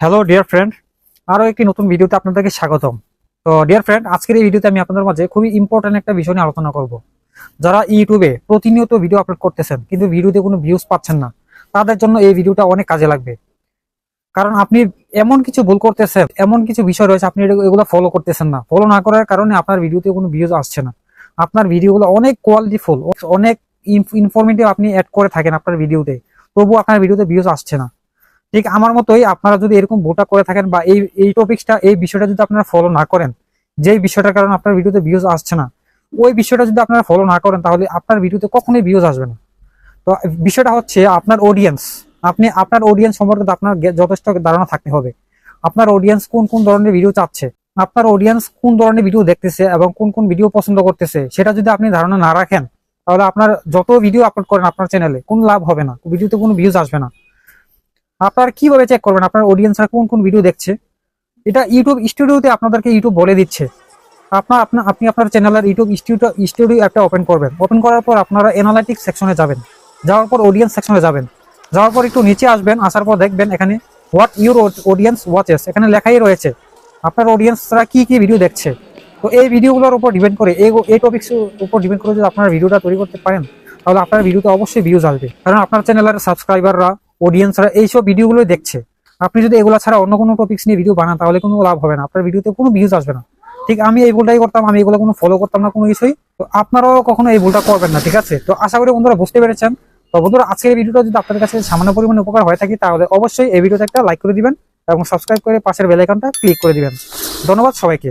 Hello dear friend আরও একটি নতুন ভিডিওতে আপনাদেরকে স্বাগতম। তো ডিয়ার ফ্রেন্ড আজকের এই ভিডিওতে আমি আপনাদের মাঝে খুবই ইম্পর্টেন্ট একটা বিষয় নিয়ে আলোচনা করব। যারা ইউটিউবে প্রতিনিয়ত ভিডিও আপলোড করতেছেন, কিন্তু ভিডিওতে কোনো ভিউজ পাচ্ছেন না, তাদের জন্য এই ভিডিওটা অনেক কাজে লাগবে। কারণ আপনি এমন কিছু ভুল করতেছেন, এমন কিছু বিষয় রয়েছে, আপনি এগুলো- ফলো করতেছেন না। ফলো না করার কারণে আপনার ভিডিওতে কোনো ভিউজ আসছে না। আপনার ভিডিওগুলো অনেক কোয়ালিটিফুল অনেক ইনফরমেটিভ আপনি অ্যাড করে থাকেন আপনার ভিডিওতে তবু আপনার ভিডিওতে ভিউজ আসছে না। ঠিক আমার মতোই আপনারা যদি এরকম ভুলটা করে থাকেন বা এই এই টপিকটা এই বিষয়টা যদি আপনারা ফলো না করেন, যেই বিষয়টার কারণে আপনার ভিডিওতে ভিউজ আসছে না, ওই বিষয়টা যদি আপনারা ফলো না করেন, তাহলে আপনার ভিডিওতে কখনোই ভিউজ আসবে না। তো বিষয়টা হচ্ছে আপনার অডিয়েন্স আপনি, আপনার অডিয়েন্স সম্পর্কে আপনার যথেষ্ট ধারণা থাকতে হবে। আপনার অডিয়েন্স কোন কোন ধরনের ভিডিও চাচ্ছে? আপনার অডিয়েন্স কোন ধরনের ভিডিও দেখতেছে এবং কোন কোন ভিডিও পছন্দ করতেছে? সেটা যদি আপনি ধারণা না রাখেন, তাহলে আপনার যত ভিডিও আপলোড করেন আপনার চ্যানেলে কোনো লাভ হবে না। ভিডিওতে কোনো ভিউজ আসবে না। আপনার কীভাবে চেক করবেন? আপনার অডিয়েন্সরা কোন কোন ভিডিও দেখছে? এটা ইউটিউব স্টুডিওতে আপনাদেরকে ইউটিউব বলে দিচ্ছে। আপনার আপনার আপনি আপনার চ্যানেলের ইউটিউব স্টুডিও স্টুডিও একটা ওপেন করবেন। ওপেন করার পর আপনারা অ্যানালাইটিক্স সেকশনে যাবেন। যাওয়ার পর অডিয়েন্স সেকশনে যাবেন। যাওয়ার পর একটু নিচে আসবেন, আসার পর দেখবেন এখানে হোয়াট ইউর অডিয়েন্স ওয়াচেস এখানে লেখাই রয়েছে। আপনার অডিয়েন্সরা কি কি ভিডিও দেখছে? তো এই ভিডিওগুলোর উপর ডিপেন্ড করে, এই এই টপিক্স উপর ডিপেন্ড করে যদি আপনার ভিডিওটা তৈরি করতে পারেন, তাহলে আপনার ভিডিওতে অবশ্যই ভিউজ আসবে। কারণ আপনার চ্যানেলের সাবস্ক্রাইবাররা অডিয়েন্সরা এইসব ভিডিওগুলোই দেখছে। আপনি যদি এগুলো ছাড়া অন্য কোনো টপিক্স নিয়ে ভিডিও বানান, তাহলে কোনো লাভ হবে না। আপনার ভিডিওতে কোনো ভিউজ আসবে না। ঠিক আমি এই ভুলটাই করতাম, আমি এগুলো কোনো ফলো করতাম না কোনো কিছুই। তো আপনারাও কখনো এই ভুলটা করবেন না, ঠিক আছে? তো আশা করি বন্ধুরা বুঝতে পেরেছেন। তো বন্ধুরা, আজকের ভিডিওটা যদি আপনাদের কাছে সামান্য পরিমাণে উপকার হয়ে থাকে, তাহলে অবশ্যই এই ভিডিওতে একটা লাইক করে দিবেন এবং সাবস্ক্রাইব করে পাশের বেল আইকনটা ক্লিক করে দিবেন। ধন্যবাদ সবাইকে।